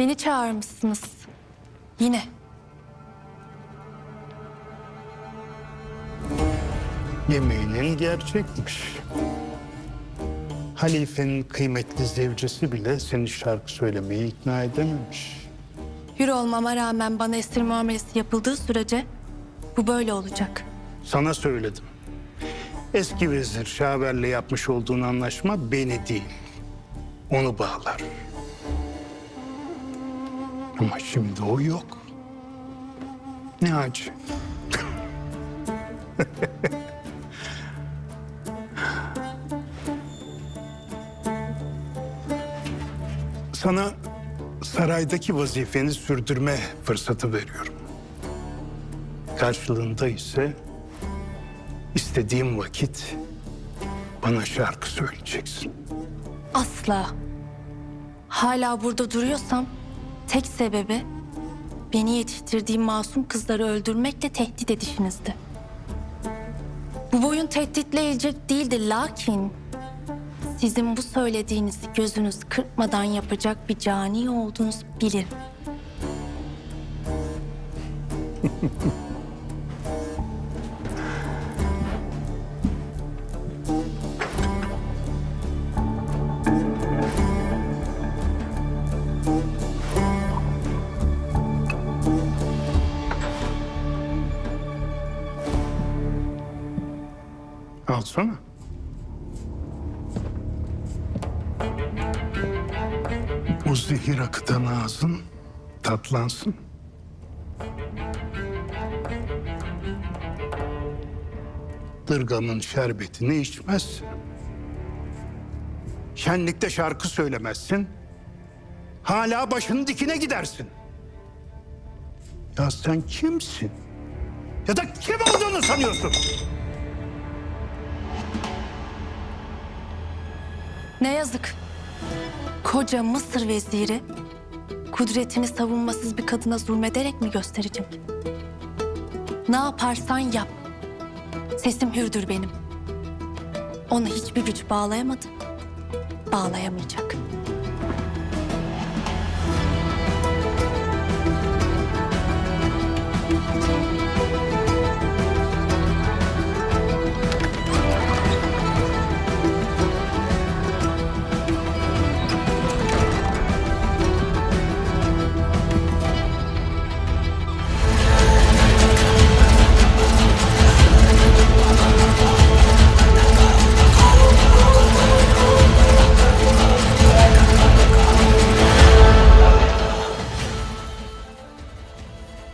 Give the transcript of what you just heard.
Beni çağırmışsınız. Yine. Yemeğinin gerçekmiş. Halifenin kıymetli zevcesi bile seni şarkı söylemeye ikna edememiş. Hür olmama rağmen bana esir muamelesi yapıldığı sürece bu böyle olacak. Sana söyledim. Eski vezir Şaver'le yapmış olduğun anlaşma beni değil, onu bağlar. Ama şimdi o yok. Ne acı. Sana saraydaki vazifeni sürdürme fırsatı veriyorum. Karşılığında ise istediğim vakit bana şarkı söyleyeceksin. Asla. Hala burada duruyorsam tek sebebi beni yetiştirdiğim masum kızları öldürmekle tehdit edişinizdi. Bu boyun tehditle eğilecek değildi lakin sizin bu söylediğinizi gözünüz kırpmadan yapacak bir cani olduğunuzu bilirim. Alsana. O zehir akıtan ağzın tatlansın. Dırgamın şerbetini içmezsin. Şenlikte şarkı söylemezsin. Hala başının dikine gidersin. Ya sen kimsin? Ya da kim olduğunu sanıyorsun? Ne yazık. Koca Mısır veziri kudretini savunmasız bir kadına zulmederek mi gösterecek? Ne yaparsan yap. Sesim hürdür benim. Onu hiçbir güç bağlayamadı. Bağlayamayacak.